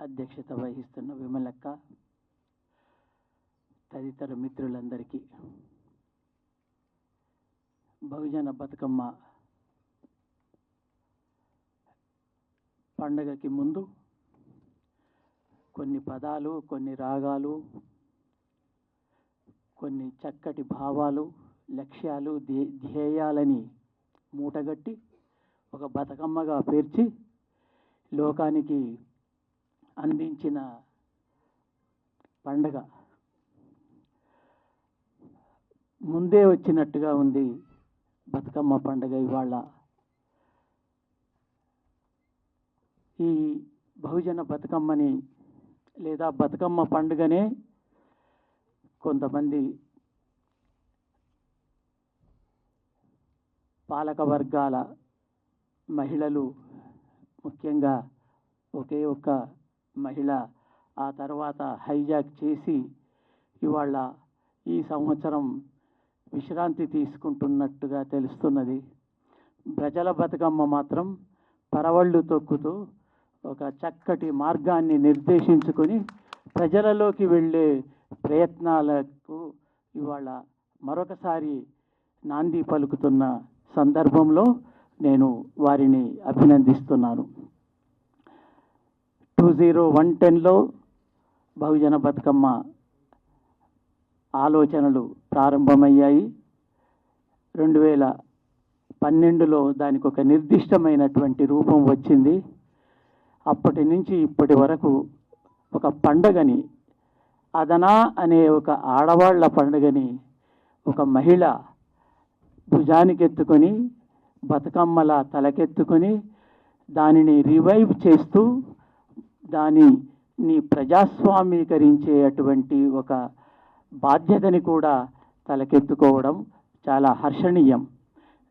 అధ్యక్షత వహిస్తున్న విమలక్క తదితర మిత్రులందరికీ బహుజన బతుకమ్మ పండగకి ముందు కొన్ని పదాలు కొన్ని రాగాలు కొన్ని చక్కటి భావాలు లక్ష్యాలు ధ్యేయాలని మూటగట్టి ఒక బతుకమ్మగా పేర్చి లోకానికి అందించిన పండగ. ముందే వచ్చినట్టుగా ఉంది బతుకమ్మ పండగ ఇవాళ. ఈ బహుజన బతుకమ్మని లేదా బతుకమ్మ పండుగనే కొంతమంది పాలక వర్గాల మహిళలు ముఖ్యంగా ఒకే ఒక్క మహిళ ఆ తర్వాత హైజాక్ చేసి ఇవాళ ఈ సంవత్సరం విశ్రాంతి తీసుకుంటున్నట్టుగా తెలుస్తున్నది. ప్రజల బతుకమ్మ మాత్రం పరవళ్ళు తొక్కుతూ ఒక చక్కటి మార్గాన్ని నిర్దేశించుకొని ప్రజలలోకి వెళ్ళే ప్రయత్నాలకు ఇవాళ మరొకసారి నాంది పలుకుతున్న సందర్భంలో నేను వారిని అభినందిస్తున్నాను. టూ జీరో వన్ టెన్లో బహుజన బతుకమ్మ ఆలోచనలు ప్రారంభమయ్యాయి రెండు వేల పన్నెండులో దానికి ఒక నిర్దిష్టమైనటువంటి రూపం వచ్చింది అప్పటి నుంచి ఇప్పటి వరకు ఒక పండగని అదనా అనే ఒక ఆడవాళ్ళ పండుగని ఒక మహిళ భుజానికెత్తుకొని బతుకమ్మల తలకెత్తుకొని దానిని రివైవ్ చేస్తూ దానిని ప్రజాస్వామీకరించే అటువంటి ఒక బాధ్యతని కూడా తలకెత్తుకోవడం చాలా హర్షణీయం.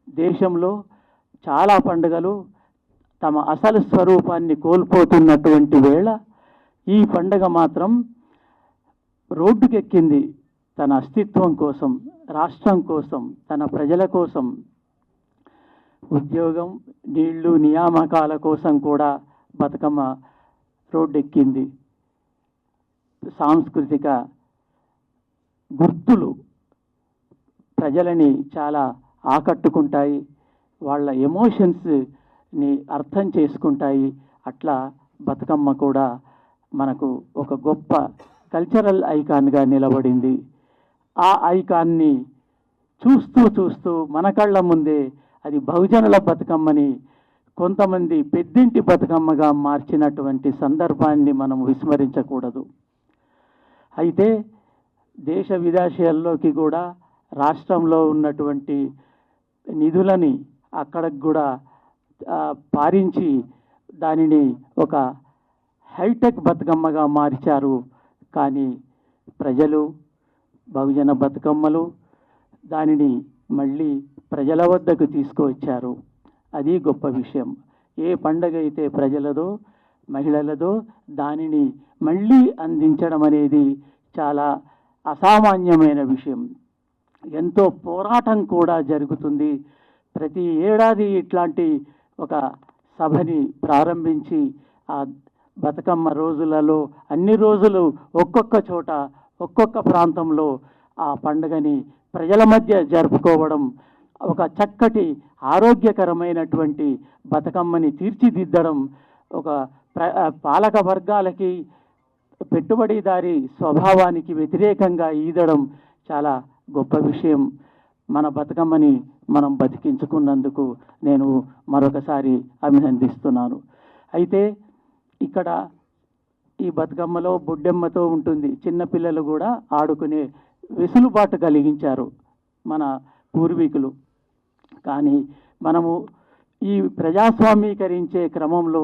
దేశంలో చాలా పండుగలు తమ అసలు స్వరూపాన్ని కోల్పోతున్నటువంటి వేళ ఈ పండుగ మాత్రం రోడ్డుకెక్కింది తన అస్తిత్వం కోసం రాష్ట్రం కోసం తన ప్రజల కోసం. ఉద్యోగం నీళ్ళు నియామకాల కోసం కూడా బతుకమ్మ రోడ్డెక్కింది. సాంస్కృతిక గుర్తులు ప్రజలని చాలా ఆకట్టుకుంటాయి. వాళ్ళ ఎమోషన్స్ని అర్థం చేసుకుంటాయి. అట్లా బతుకమ్మ కూడా మనకు ఒక గొప్ప కల్చరల్ ఐకాన్గా నిలబడింది. ఆ ఐకాన్ని చూస్తూ చూస్తూ మన కళ్ళ ముందే అది బహుజనుల బతుకమ్మని కొంతమంది పెద్దింటి బతుకమ్మగా మార్చినటువంటి సందర్భాన్ని మనం విస్మరించకూడదు. అయితే దేశ విదేశాల్లోకి కూడా రాష్ట్రంలో ఉన్నటువంటి నిధులని అక్కడికి కూడా పారించి దానిని ఒక హైటెక్ బతుకమ్మగా మార్చారు. కానీ ప్రజలు బహుజన బతుకమ్మలు దానిని మళ్ళీ ప్రజల వద్దకు తీసుకువచ్చారు. అది గొప్ప విషయం. ఏ పండగ అయితే ప్రజలదో మహిళలదో దానిని మళ్ళీ అందించడం అనేది చాలా అసామాన్యమైన విషయం. ఎంతో పోరాటం కూడా జరుగుతుంది. ప్రతి ఏడాది ఇట్లాంటి ఒక సభని ప్రారంభించి ఆ బతుకమ్మ రోజులలో అన్ని రోజులు ఒక్కొక్క చోట ఒక్కొక్క ప్రాంతంలో ఆ పండుగని ప్రజల మధ్య జరుపుకోవడం ఒక చక్కటి ఆరోగ్యకరమైనటువంటి బతుకమ్మని తీర్చిదిద్దడం ఒక పాలక వర్గాలకి పెట్టుబడిదారి స్వభావానికి వ్యతిరేకంగా ఈదడం చాలా గొప్ప విషయం. మన బతుకమ్మని మనం బతికించుకున్నందుకు నేను మరొకసారి అభినందిస్తున్నాను. అయితే ఇక్కడ ఈ బతుకమ్మలో బొడ్డెమ్మతో ఉంటుంది. చిన్నపిల్లలు కూడా ఆడుకునే వెసులుబాటు కలిగించారు మన పూర్వీకులు. కానీ మనము ఈ ప్రజాస్వామీకరించే క్రమంలో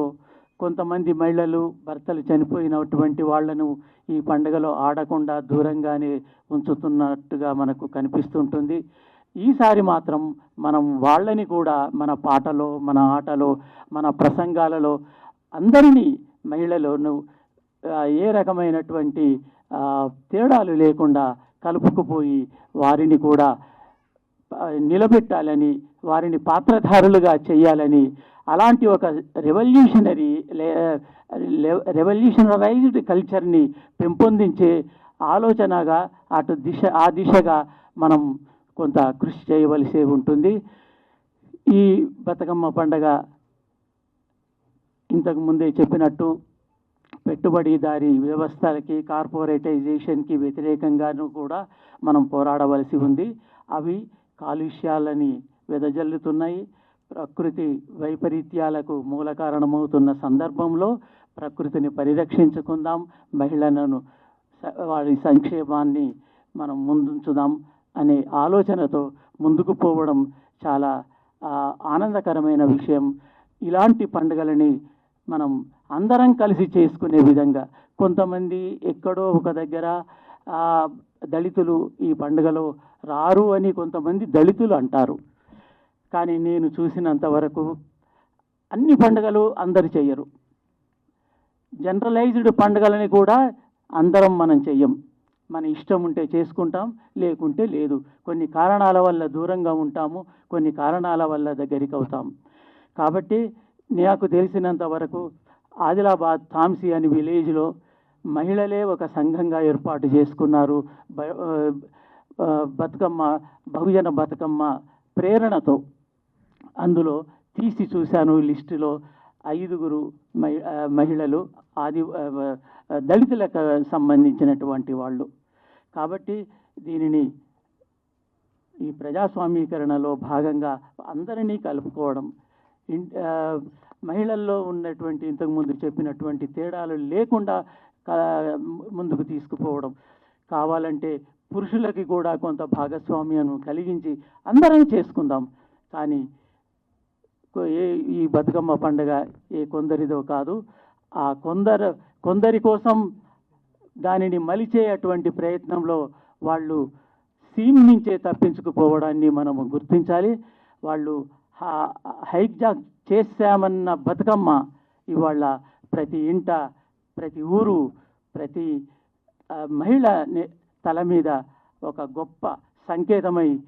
కొంతమంది మహిళలు భర్తలు చనిపోయినటువంటి వాళ్ళను ఈ పండుగలో ఆడకుండా దూరంగానే ఉంచుతున్నట్టుగా మనకు కనిపిస్తుంటుంది. ఈసారి మాత్రం మనం వాళ్ళని కూడా మన పాటలో మన ఆటలో మన ప్రసంగాలలో అందరినీ మహిళలను ఏ రకమైనటువంటి తేడాలు లేకుండా కలుపుకుపోయి వారిని కూడా నిలబెట్టాలని వారిని పాత్రధారులుగా చేయాలని అలాంటి ఒక రెవల్యూషనరీ రెవల్యూషనరైజ్డ్ కల్చర్ని పెంపొందించే ఆలోచనగా అటు దిశ ఆ దిశగా మనం కొంత కృషి చేయవలసి ఉంటుంది. ఈ బతుకమ్మ పండగ ఇంతకు ముందే చెప్పినట్టు పెట్టుబడిదారి వ్యవస్థలకి కార్పొరేటైజేషన్కి వ్యతిరేకంగాను కూడా మనం పోరాడవలసి ఉంది. అవి కాలుష్యాలని వెదజల్లుతున్నాయి. ప్రకృతి వైపరీత్యాలకు మూల కారణమవుతున్న సందర్భంలో ప్రకృతిని పరిరక్షించుకుందాం. మహిళలను వారి సంక్షేమాన్ని మనం ముందుంచుదాం అనే ఆలోచనతో ముందుకు పోవడం చాలా ఆనందకరమైన విషయం. ఇలాంటి పండుగలని మనం అందరం కలిసి చేసుకునే విధంగా కొంతమంది ఎక్కడో ఒక దగ్గర దళితులు ఈ పండుగలో రారు అని కొంతమంది దళితులు అంటారు. కానీ నేను చూసినంత వరకు అన్ని పండుగలు అందరు చెయ్యరు. జనరలైజ్డ్ పండుగలని కూడా అందరం మనం చెయ్యం. మన ఇష్టం ఉంటే చేసుకుంటాం లేకుంటే లేదు. కొన్ని కారణాల వల్ల దూరంగా ఉంటాము కొన్ని కారణాల వల్ల దగ్గరికి అవుతాం. కాబట్టి నాకు తెలిసినంత వరకు ఆదిలాబాద్ థామ్సీ అని విలేజ్లో మహిళలే ఒక సంఘంగా ఏర్పాటు చేసుకున్నారు. బ- బతుకమ్మ బహుజన బతుకమ్మ ప్రేరణతో అందులో తీసి చూశాను లిస్టులో ఐదుగురు మహి మహిళలు ఆది దళితులకు సంబంధించినటువంటి వాళ్ళు. కాబట్టి దీనిని ఈ ప్రజాస్వామీకరణలో భాగంగా అందరినీ కలుపుకోవడం ఇన్- మహిళల్లో ఉన్నటువంటి ఇంతకుముందు చెప్పినటువంటి తేడాలు లేకుండా ముందుకు తీసుకుపోవడం కావాలంటే పురుషులకి కూడా కొంత భాగస్వామ్యం కలిగించి అందరం చేసుకుందాం. కానీ ఏ ఈ బతుకమ్మ పండుగ ఏ కొందరిదో కాదు. ఆ కొందరు కొందరి కోసం దానిని మలిచే అటువంటి ప్రయత్నంలో వాళ్ళు సీమ్ నుంచే తప్పించుకుపోవడాన్ని మనము గుర్తించాలి. వాళ్ళు హైజాక్ చేశామన్న బతుకమ్మ ఇవాళ ప్రతి ఇంట ప్రతి ఊరు ప్రతి మహిళ తల మీద ఒక గొప్ప సంకేతమై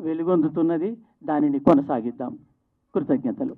వెలుగొందుతున్నది. దానిని కొనసాగిద్దాం. కృతజ్ఞతలు.